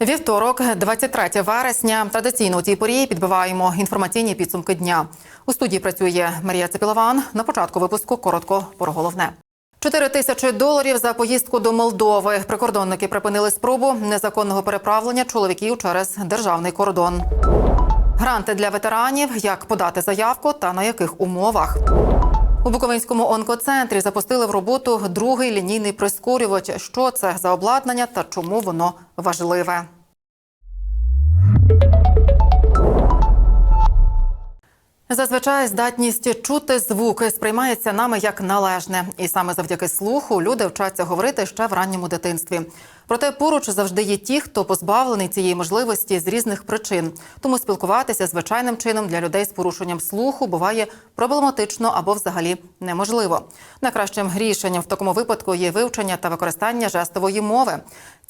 Вівторок, 23 вересня. Традиційно у цій порі підбиваємо інформаційні підсумки дня. У студії працює Марія Цепілован. На початку випуску коротко про головне. 4 тисячі доларів за поїздку до Молдови. Прикордонники припинили спробу незаконного переправлення чоловіків через державний кордон. Гранти для ветеранів, як подати заявку та на яких умовах. У Буковинському онкоцентрі запустили в роботу другий лінійний прискорювач. Що це за обладнання та чому воно важливе? Зазвичай здатність чути звуки сприймається нами як належне, і саме завдяки слуху люди вчаться говорити ще в ранньому дитинстві. Проте поруч завжди є ті, хто позбавлений цієї можливості з різних причин. Тому спілкуватися звичайним чином для людей з порушенням слуху буває проблематично або взагалі неможливо. Найкращим рішенням в такому випадку є вивчення та використання жестової мови.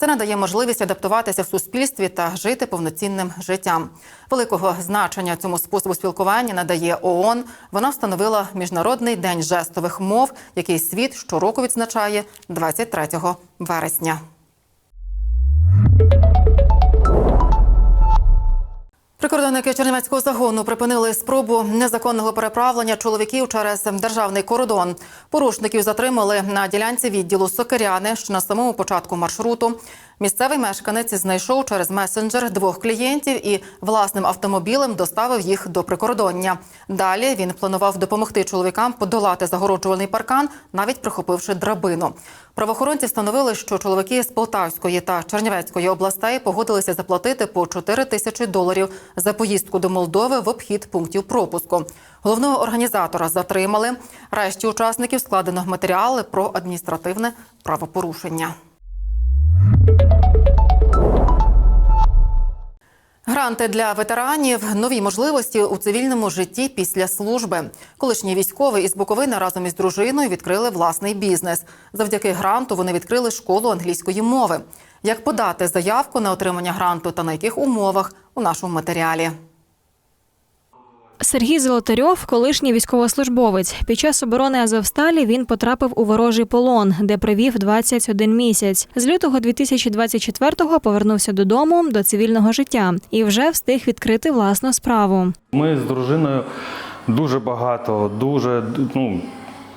Це надає можливість адаптуватися в суспільстві та жити повноцінним життям. Великого значення цьому способу спілкування надає ООН. Вона встановила міжнародний день жестових мов, який світ щороку відзначає 23 вересня. Прикордонники Чернівецького загону припинили спробу незаконного переправлення чоловіків через державний кордон. Порушників затримали на ділянці відділу Сокиряни, що на самому початку маршруту. Місцевий мешканець знайшов через месенджер двох клієнтів і власним автомобілем доставив їх до прикордоння. Далі він планував допомогти чоловікам подолати загороджувальний паркан, навіть прихопивши драбину. Правоохоронці встановили, що чоловіки з Полтавської та Чернівецької областей погодилися заплатити по 4 тисячі доларів за поїздку до Молдови в обхід пунктів пропуску. Головного організатора затримали. Решті учасників складено матеріали про адміністративне правопорушення. Гранти для ветеранів нові можливості у цивільному житті після служби. Колишній військовий із Буковини разом із дружиною відкрили власний бізнес. Завдяки гранту вони відкрили школу англійської мови. Як подати заявку на отримання гранту та на яких умовах у нашому матеріалі? Сергій Золотарьов, колишній військовослужбовець. Під час оборони Азовсталі він потрапив у ворожий полон, де провів 21 місяць. З лютого 2024-го повернувся додому до цивільного життя і вже встиг відкрити власну справу. Ми з дружиною дуже багато, дуже ну.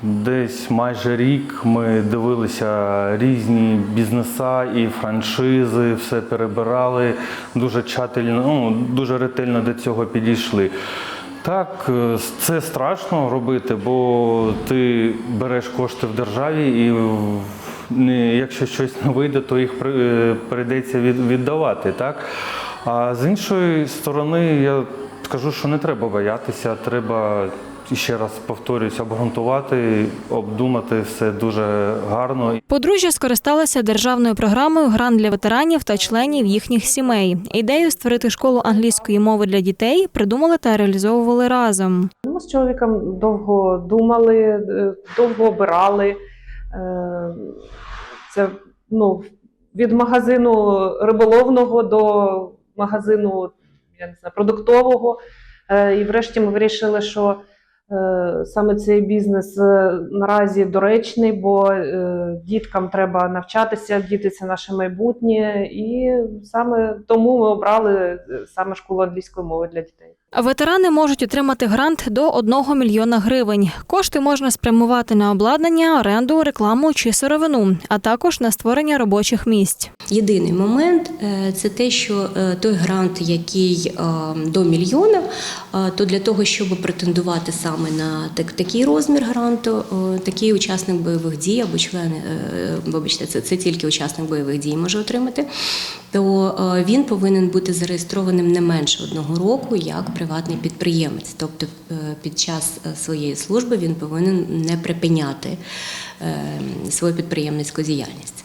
Десь майже рік ми дивилися різні бізнеса і франшизи, все перебирали, дуже тщательно, ну, дуже ретельно до цього підійшли. Так, е, це страшно робити, бо ти береш кошти в державі і якщо щось не вийде, то їх е, прийдеться віддавати. Так? А з іншої сторони, я скажу, що не треба боятися, треба. Ще раз повторюсь, обґрунтувати, обдумати все дуже гарно. Подружжя скористалося державною програмою Грант для ветеранів та членів їхніх сімей. Ідею створити школу англійської мови для дітей придумали та реалізовували разом. Ми з чоловіком довго думали, е, довго обирали. Е, Це ну, від магазину риболовного до магазину я не знаю, продуктового. Е, І врешті ми вирішили, що е, саме цей бізнес е, наразі доречний, бо діткам треба навчатися, діти це наше майбутнє, і саме тому ми обрали саме школу англійської мови для дітей. Ветерани можуть отримати грант до 1 мільйона гривень. Кошти можна спрямувати на обладнання, оренду, рекламу чи сировину, а також на створення робочих місць. Єдиний момент е, це те, що е, той грант, який е, до мільйона, то для того, щоб претендувати саме на такий розмір гранту, такий учасник бойових дій або член, вибачте, це, це тільки учасник бойових дій може отримати, то е, він повинен бути зареєстрованим не менше одного року як приватний підприємець. Тобто е, під час е, своєї служби він повинен не припиняти свою підприємницьку діяльність.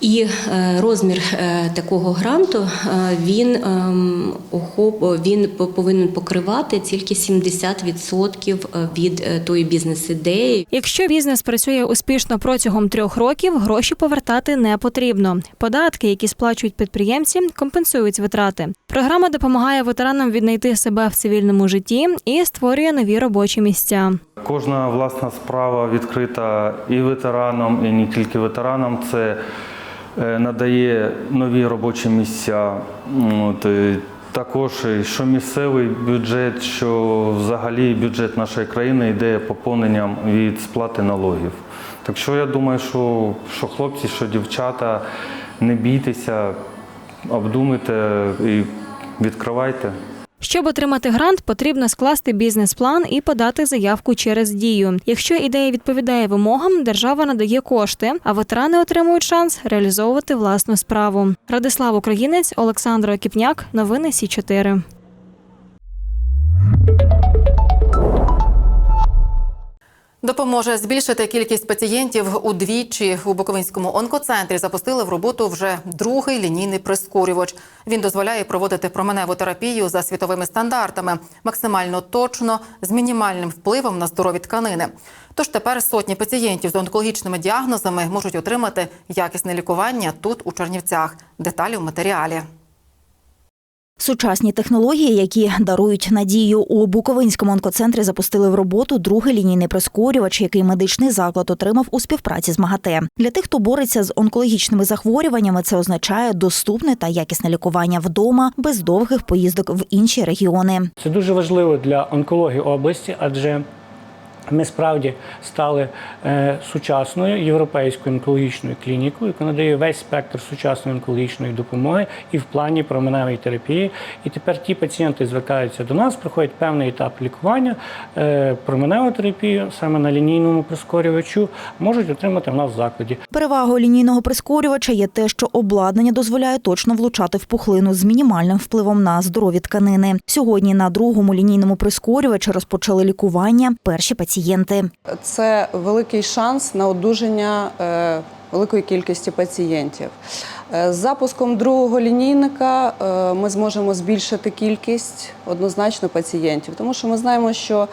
І е, розмір е, такого гранту е, він, ем, охоп, він по- повинен покривати тільки 70% від тої бізнес-ідеї, Якщо бізнес працює успішно протягом трьох років, гроші повертати не потрібно. Податки, які сплачують підприємці, компенсують витрати. Програма допомагає ветеранам віднайти себе в цивільному житті і створює нові робочі місця. Кожна власна справа відкрита і ветеранам, і не тільки ветеранам. Це надає нові робочі місця. От, е, також що місцевий бюджет, що взагалі бюджет нашої країни йде поповненням від сплати налогів. Так що я думаю, що, що хлопці, що дівчата, не бійтеся, обдумайте і відкривайте. Щоб отримати грант, потрібно скласти бізнес-план і подати заявку через дію. Якщо ідея відповідає вимогам, держава надає кошти, а ветерани отримують шанс реалізовувати власну справу. Радислав Українець, Олександр Окіпняк, новини Сі 4 Допоможе збільшити кількість пацієнтів удвічі. У Буковинському онкоцентрі запустили в роботу вже другий лінійний прискорювач. Він дозволяє проводити променеву терапію за світовими стандартами, максимально точно, з мінімальним впливом на здорові тканини. Тож тепер сотні пацієнтів з онкологічними діагнозами можуть отримати якісне лікування тут, у Чернівцях. Деталі в матеріалі. Сучасні технології, які дарують надію у Буковинському онкоцентрі, запустили в роботу другий лінійний прискорювач, який медичний заклад отримав у співпраці з МАГАТЕ. Для тих, хто бореться з онкологічними захворюваннями, це означає доступне та якісне лікування вдома без довгих поїздок в інші регіони. Це дуже важливо для онкології області, адже ми справді стали е, сучасною європейською онкологічною клінікою, яка надає весь спектр сучасної онкологічної допомоги і в плані променевої терапії. І тепер ті пацієнти звертаються до нас, проходять певний етап лікування, е, променеву терапію саме на лінійному прискорювачу можуть отримати в нас в закладі. Перевагою лінійного прискорювача є те, що обладнання дозволяє точно влучати в пухлину з мінімальним впливом на здорові тканини. Сьогодні на другому лінійному прискорювачі розпочали лікування перші пацієнти. Це великий шанс на одужання е, великої кількості пацієнтів. Е, З запуском другого лінійника е, ми зможемо збільшити кількість однозначно пацієнтів, тому що ми знаємо, що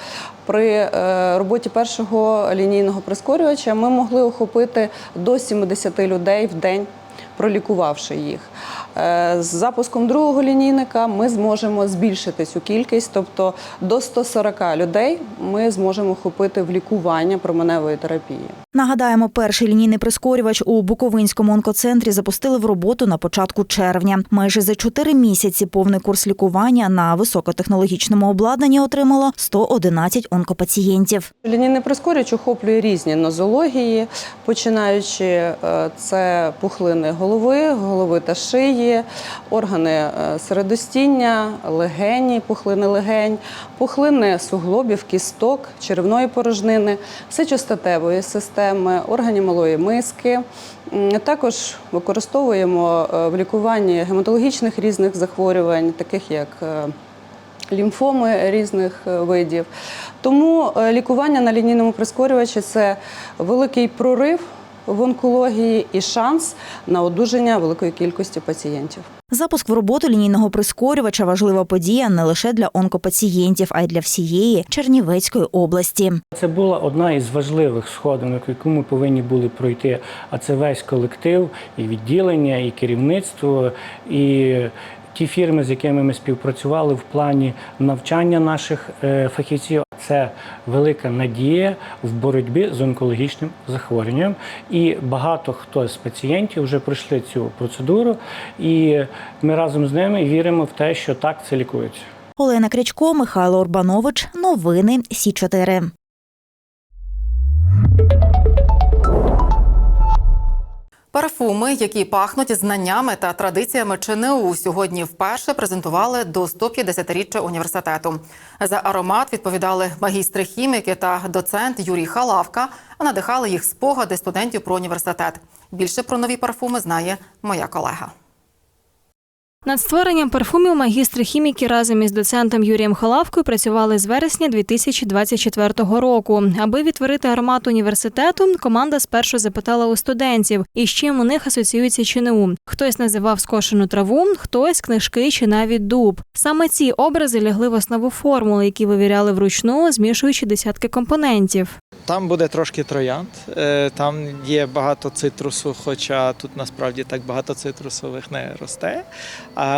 при роботі першого лінійного прискорювача ми могли охопити до 70 людей в день пролікувавши їх. Е, З запуском другого лінійника ми зможемо збільшити цю кількість, тобто до 140 людей ми зможемо охопити в лікування променевої терапії. Нагадаємо, перший лінійний прискорювач у Буковинському онкоцентрі запустили в роботу на початку червня. Майже за чотири місяці повний курс лікування на високотехнологічному обладнанні отримало 111 онкопацієнтів. Лінійний прискорювач охоплює різні нозології, починаючи е, це пухлини голови, голови та шиї, органи е, середостіння, легені, пухлини легень, пухлини суглобів, кісток, черевної порожнини, сечостатевої системи, органів малої миски. Також використовуємо е, в лікуванні гематологічних різних захворювань, таких як е, лімфоми різних видів. Тому лікування на лінійному прискорювачі це великий прорив в онкології і шанс на одужання великої кількості пацієнтів. Запуск в роботу лінійного прискорювача важлива подія не лише для онкопацієнтів, а й для всієї Чернівецької області. Це була одна із важливих сходинок, яку ми повинні були пройти. А це весь колектив, і відділення, і керівництво, і ті фірми, з якими ми співпрацювали в плані навчання наших е, фахівців. Це велика надія в боротьбі з онкологічним захворюванням. І багато хто з пацієнтів вже пройшли цю процедуру, і ми разом з ними віримо в те, що так це лікується. Олена Крячко, Михайло Урбанович. Новини Сі 4 Парфуми, які пахнуть знаннями та традиціями ЧНУ, сьогодні вперше презентували до 150-річчя університету. За аромат відповідали магістри хіміки та доцент Юрій Халавка, а надихали їх спогади студентів про університет. Більше про нові парфуми знає моя колега. Над створенням парфумів магістри хіміки разом із доцентом Юрієм Халавкою працювали з вересня 2024 року. Аби відтворити аромат університету, команда спершу запитала у студентів, із чим у них асоціюється ЧНУ. Хтось називав скошену траву, хтось книжки чи навіть дуб. Саме ці образи лягли в основу формули, які вивіряли вручну, змішуючи десятки компонентів. Там буде трошки троянд, е, там є багато цитрусу, хоча тут насправді так багато цитрусових не росте.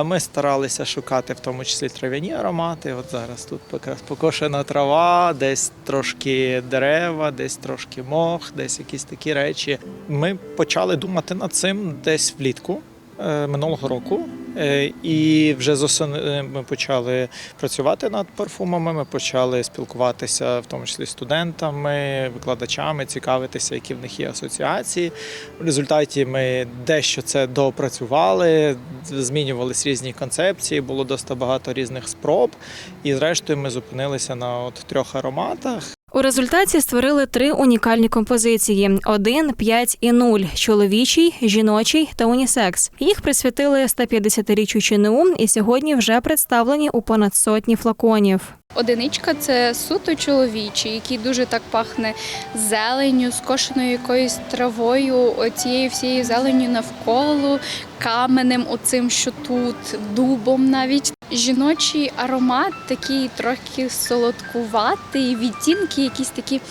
Ми старалися шукати в тому числі трав'яні аромати. От зараз тут якраз покошена трава, десь трошки дерева, десь трошки мох, десь якісь такі речі. Ми почали думати над цим десь влітку. е, Минулого року, і вже з осени ми почали працювати над парфумами. Ми почали спілкуватися, в тому числі студентами, викладачами, цікавитися, які в них є асоціації. В результаті ми дещо це допрацювали, змінювались різні концепції, було досить багато різних спроб. І зрештою ми зупинилися на от трьох ароматах. У результаті створили три унікальні композиції: 1, 5 і 0 – чоловічий, жіночий та унісекс. Їх присвятили 150-річчю ЧНУ і сьогодні вже представлені у понад сотні флаконів. Одиничка це суто чоловічий, який дуже так пахне зеленню, скошеною якоюсь травою, цією всією зеленню навколо, каменем, оцим, що тут, дубом навіть. Жіночий аромат такий трохи солодкуватий, відтінки якісь такі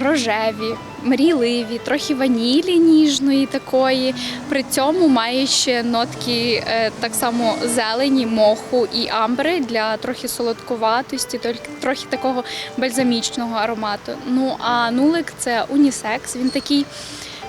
рожеві, мрійливі, трохи ванілі ніжної такої. При цьому має ще нотки е, так само зелені, моху і амбри для трохи солодкуватості, трохи такого бальзамічного аромату. Ну а нулик це унісекс. Він такий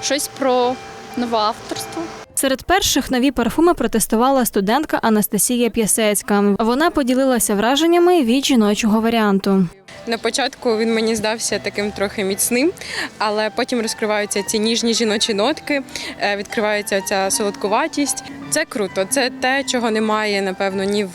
щось про нове авторство. Серед перших нові парфуми протестувала студентка Анастасія П'ясецька. Вона поділилася враженнями від жіночого варіанту. На початку він мені здався таким трохи міцним, але потім розкриваються ці ніжні жіночі нотки, е, відкривається ця солодкуватість. Це круто. Це те, чого немає, напевно, ні в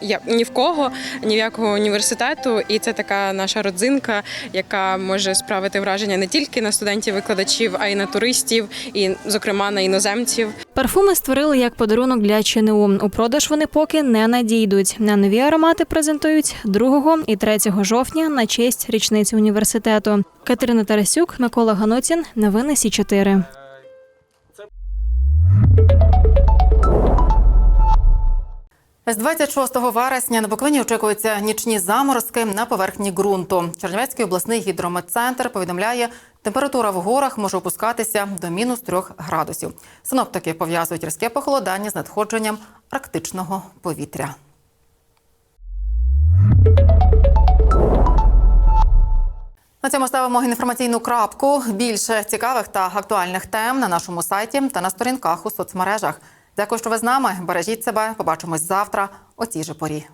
я- ні в кого, ні в якого університету. І це така наша родзинка, яка може справити враження не тільки на студентів-викладачів, а й на туристів, і, зокрема, на іноземців. Парфуми створили як подарунок для ЧНУ. У продаж вони поки не надійдуть. На нові аромати презентують 2 і 3 жовтня на честь річниці університету. Катерина Тарасюк, Микола Ганоцін. Новини Сі 4 З 26 вересня на Буковині очікуються нічні заморозки на поверхні ґрунту. Чернівецький обласний гідрометцентр повідомляє, температура в горах може опускатися до мінус 3 градусів. Синоптики пов'язують різке похолодання з надходженням арктичного повітря. На цьому ставимо інформаційну крапку. Більше цікавих та актуальних тем на нашому сайті та на сторінках у соцмережах. Дякую, що ви з нами. Бережіть себе. Побачимось завтра о цій же порі.